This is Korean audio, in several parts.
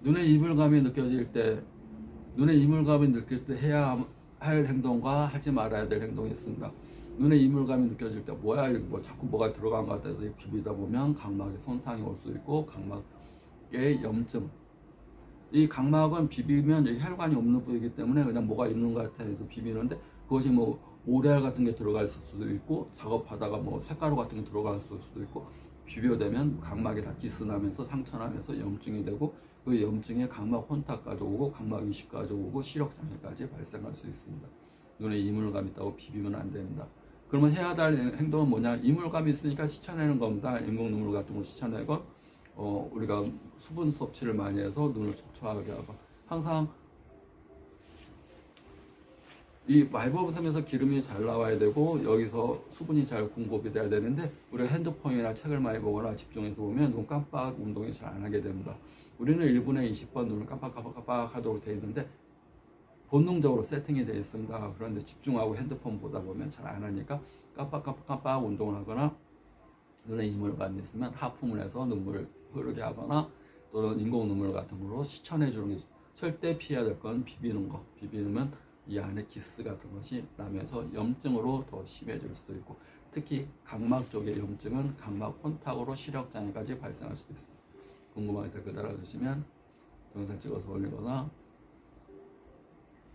눈에 이물감이 느껴질 때 눈에 이물감이 느껴질 때 해야 할 행동과 하지 말아야 될 행동이 있습니다. 눈에 이물감이 느껴질 때 뭐야 이렇게 뭐 자꾸 뭐가 들어간 것 같아서 비비다 보면 각막에 손상이 올 수 있고 각막에 염증 이 각막은 비비면 여기 혈관이 없는 부위이기 때문에 그냥 뭐가 있는 것 같아 해서 비비는데 그것이 뭐 모래알 같은 게 있을 수도 있고 작업하다가 뭐 색가루 같은 게 들어갈 수도 있고 비벼대면 각막이 다 기스나면서 상처나면서 염증이 되고 그 염증에 각막 혼탁까지 오고 각막 이식까지 오고 시력 장애까지 발생할 수 있습니다. 눈에 이물감 있다고 비비면 안 됩니다. 그러면 해야 될 행동은 뭐냐? 이물감이 있으니까 씻어내는 겁니다. 인공 눈물 같은 거 씻어내고 어, 우리가 수분 섭취를 많이 해서 눈을 촉촉하게 하고 항상 이 말버릇하면서 기름이 잘 나와야 되고 여기서 수분이 잘 공급이 돼야 되는데 우리가 핸드폰이나 책을 많이 보거나 집중해서 보면 눈 깜빡 운동이 잘 안 하게 됩니다. 우리는 1분에 20번 눈을 깜빡깜빡깜빡 하도록 되어 있는데 본능적으로 세팅이 되어 있습니다. 그런데 집중하고 핸드폰 보다 보면 잘 안 하니까 깜빡깜빡깜빡 운동을 하거나 눈에 이물감이 있으면 하품을 해서 눈물을 흐르게 하거나 또는 인공 눈물 같은 걸로 시천해 주는 게 절대 피해야 될 건 비비는 거. 비비면 이 안에 기스 같은 것이 나면서 염증으로 더 심해질 수도 있고 특히 각막 쪽의 염증은 각막 혼탁으로 시력 장애까지 발생할 수도 있습니다. 궁금하게 댓글 달아주시면 영상 찍어서 올리거나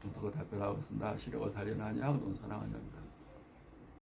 분석을 답변하고 있습니다. 시력을 살리는 한약, 논사랑 한약입니다.